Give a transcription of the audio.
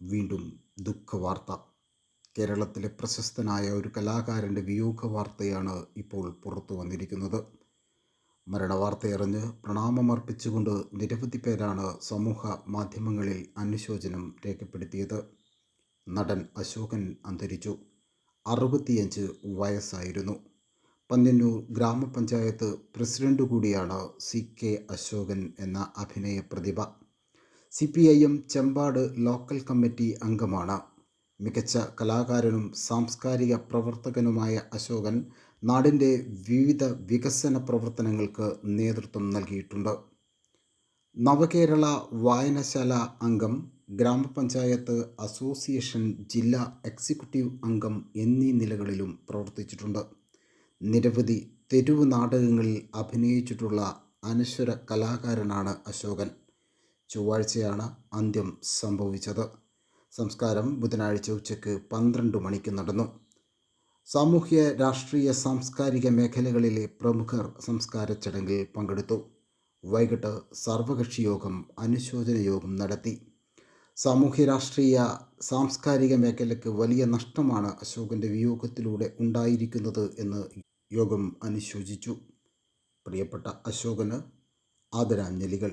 വീണ്ടും ദുഃഖവാർത്ത. കേരളത്തിലെ പ്രശസ്തനായ ഒരു കലാകാരന്റെ വിയോഗ വാർത്തയാണ് ഇപ്പോൾ പുറത്തു വന്നിരിക്കുന്നത്. മരണവാർത്തയറിഞ്ഞ് പ്രണാമമർപ്പിച്ചുകൊണ്ട് നിരവധി പേരാണ് സമൂഹ മാധ്യമങ്ങളിൽ അനുശോചനം രേഖപ്പെടുത്തിയത്. നടൻ അശോകൻ അന്തരിച്ചു. അറുപത്തിയഞ്ച് വയസ്സായിരുന്നു. പന്ന്യന്നൂർ ഗ്രാമപഞ്ചായത്ത് പ്രസിഡന്റ് കൂടിയാണ് സി കെ അശോകൻ എന്ന അഭിനയ പ്രതിഭ C P I M Chempad local committee അംഗമാണ്. മികച്ച കലാകാരനും സാംസ്കാരിക പ്രവർത്തകനുമായ അശോകൻ നാടിന്റെ വിവിധ വികസന പ്രവർത്തനങ്ങൾക്ക് നേതൃത്വം നൽകിയിട്ടുണ്ട്. നവകേരള വായനശാല അംഗം ഗ്രാമപഞ്ചായത്ത് അസോസിയേഷൻ ജില്ലാ എക്സിക്യൂട്ടീവ് അംഗം എന്നീ നിലകളിലും പ്രവർത്തിച്ചിട്ടുണ്ട്. നിരവധി തെരുവ് നാടകങ്ങളിൽ അഭിനയിച്ചിട്ടുള്ള അനശ്വര കലാകാരനാണ് അശോകൻ. ചൊവ്വാഴ്ചയാണ് അന്ത്യം സംഭവിച്ചത്. സംസ്കാരം ബുധനാഴ്ച ഉച്ചയ്ക്ക് പന്ത്രണ്ട് മണിക്ക് നടന്നു. സാമൂഹ്യ രാഷ്ട്രീയ സാംസ്കാരിക മേഖലകളിലെ പ്രമുഖർ സംസ്കാര ചടങ്ങിൽ പങ്കെടുത്തു. വൈകിട്ട് സർവകക്ഷി യോഗം അനുശോചന യോഗം നടത്തി. സാമൂഹ്യ രാഷ്ട്രീയ സാംസ്കാരിക മേഖലയ്ക്ക് വലിയ നഷ്ടമാണ് അശോകന്റെ വിയോഗത്തിലൂടെ ഉണ്ടായിരിക്കുന്നത് എന്ന് യോഗം അനുശോചിച്ചു. പ്രിയപ്പെട്ട അശോകന് ആദരാഞ്ജലികൾ.